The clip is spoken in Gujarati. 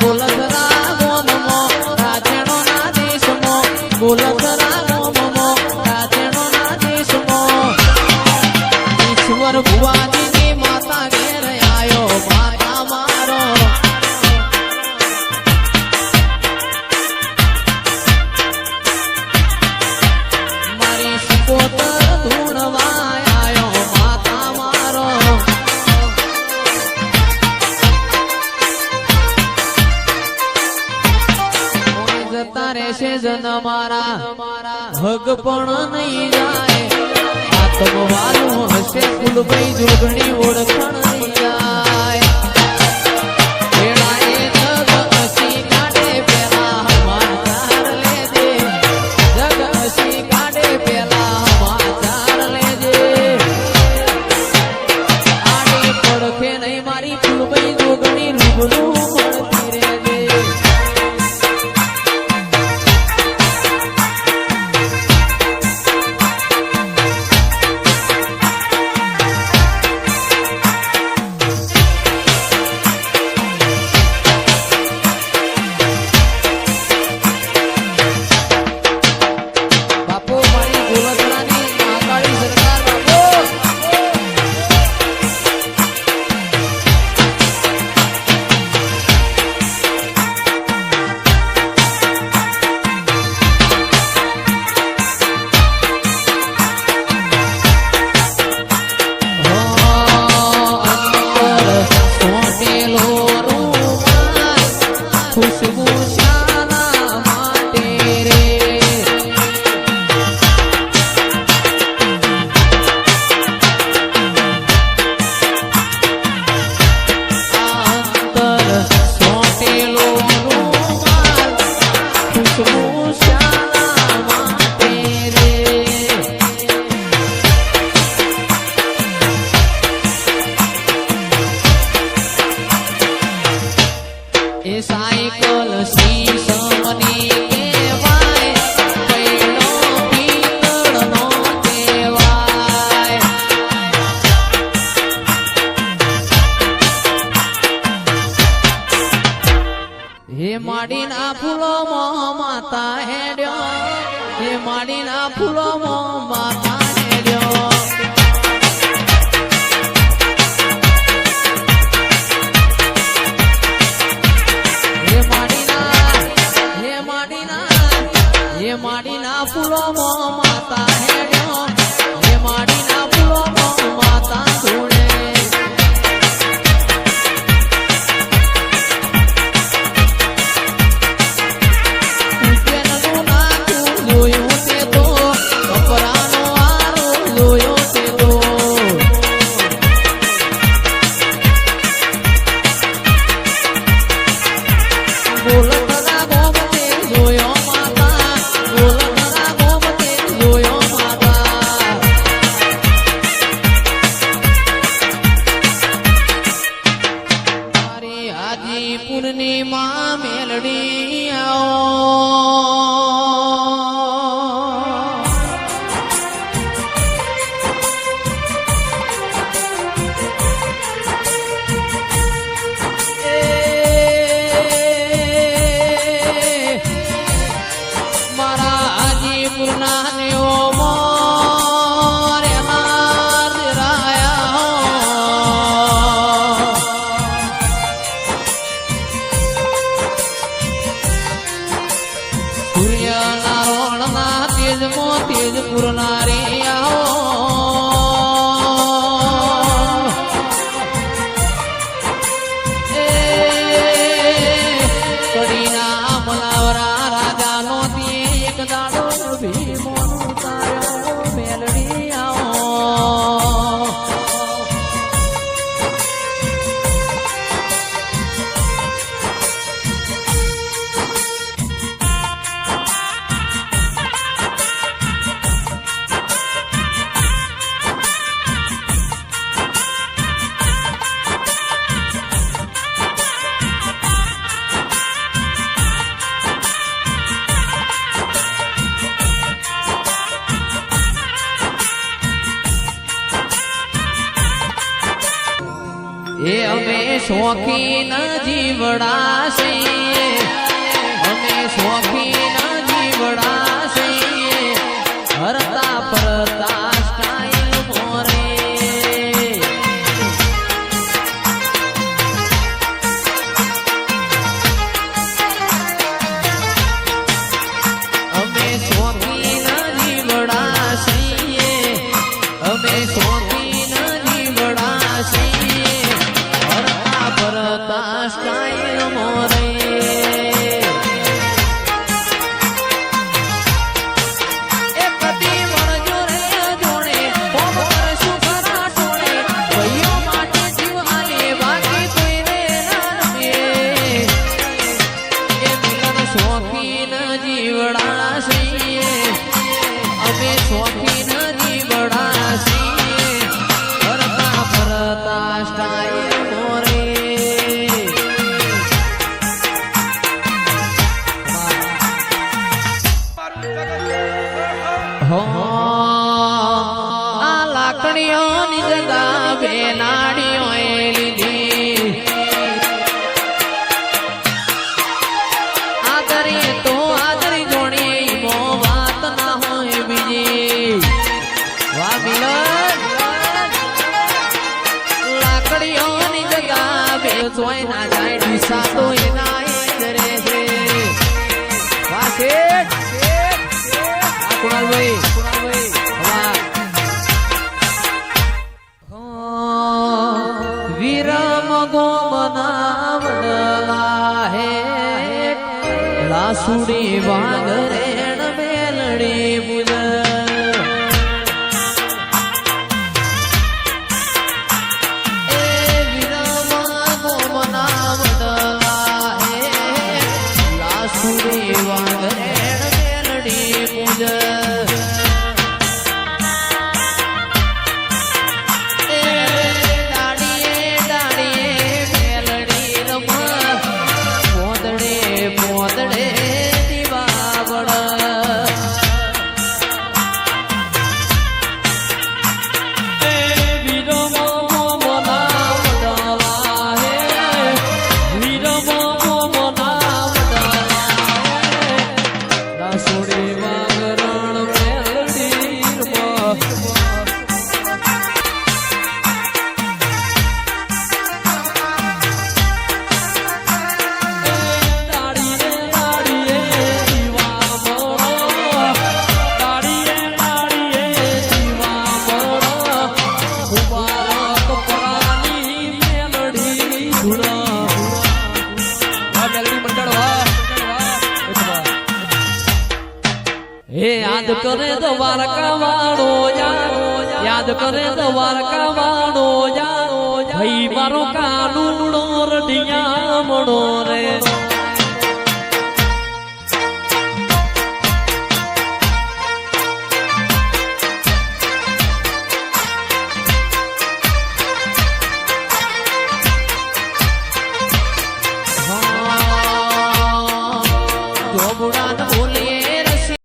બોલત રા જતા રહેશે જન મારા. ભગ પણ નહીં જાય. આત્મવાલું હશે કુલભાઈ, જોગણી ઓળખણ નહીં જાય. ફૂલો મોહ માતા હે ની પૂર્ણિમા મેલડી આવો. વેદ પુરનારી શોખીન જીવડાશે અમે શોખીન આદરી તો આદરી જોડી મો વાત ના બીજી. લાકડીઓની જગા બે સોય ના જાય ડીસા એના વિરમ ગોમનાવડલા હે લાસુડી વાગરેણ યાદ કરે દ્વારકા વાળો યાદ કરે દ્વારકા વાળો ભાઈ મારો કાનુડો રડિયા મણો રે.